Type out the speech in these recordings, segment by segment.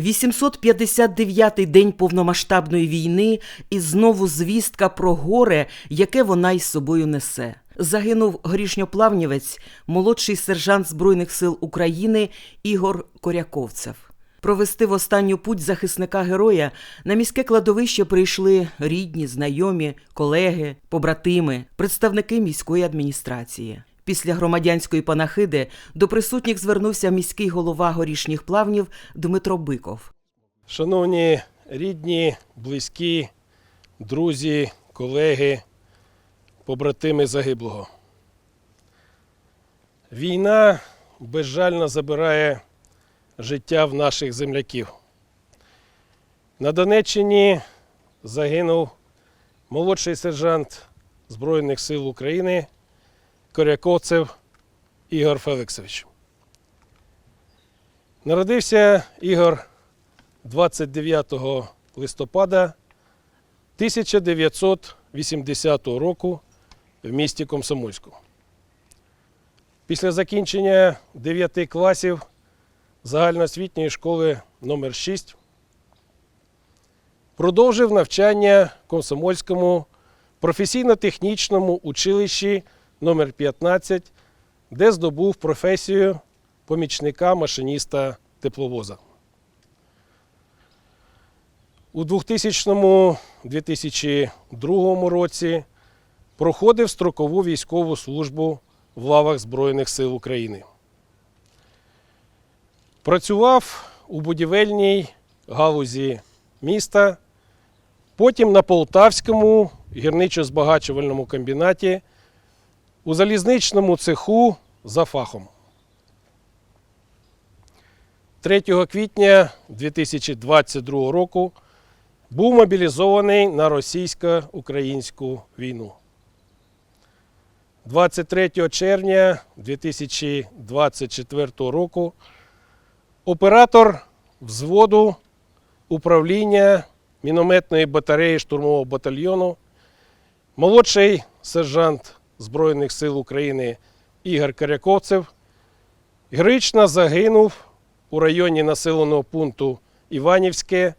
859-й день повномасштабної війни і знову звістка про горе, яке вона із собою несе. Загинув горішньоплавнівець, молодший сержант Збройних сил України Ігор Коряковцев. Провести в останню путь захисника героя на міське кладовище прийшли рідні, знайомі, колеги, побратими, представники міської адміністрації. Після громадянської панахиди до присутніх звернувся міський голова горішніх плавнів Дмитро Биков. Шановні рідні, близькі, друзі, колеги, побратими загиблого. Війна безжально забирає життя в наших земляків. На Донеччині загинув молодший сержант Збройних сил України Коряковцев Ігор Феликсович. Народився Ігор 29 листопада 1980 року в місті Комсомольську. Після закінчення 9 класів загальноосвітньої школи номер 6 продовжив навчання в Комсомольському професійно-технічному училищі номер 15 де здобув професію помічника машиніста тепловоза. У 2000-2002 році проходив строкову військову службу в лавах Збройних сил України. Працював у будівельній галузі міста, потім на Полтавському гірничо-збагачувальному комбінаті, у залізничному цеху за фахом. 3 квітня 2022 року був мобілізований на російсько-українську війну. 23 червня 2024 року оператор взводу управління мінометної батареї штурмового батальйону, молодший сержант Збройних сил України Ігор Коряковцев героїчно загинув у районі населеного пункту Іванівське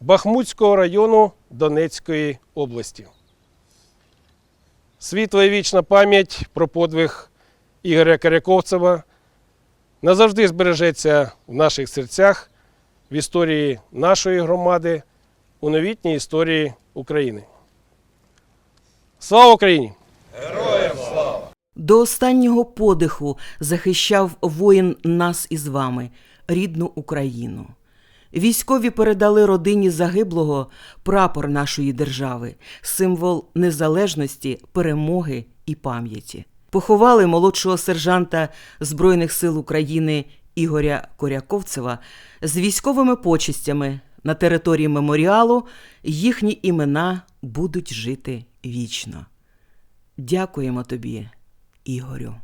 Бахмутського району Донецької області. Світла і вічна пам'ять про подвиг Ігоря Коряковцева назавжди збережеться в наших серцях, в історії нашої громади, у новітній історії України. Слава Україні! До останнього подиху захищав воїн нас із вами, рідну Україну. Військові передали родині загиблого прапор нашої держави, символ незалежності, перемоги і пам'яті. Поховали молодшого сержанта Збройних сил України Ігоря Коряковцева з військовими почестями на території меморіалу. Їхні імена будуть жити вічно. Дякуємо тобі, Ігорю.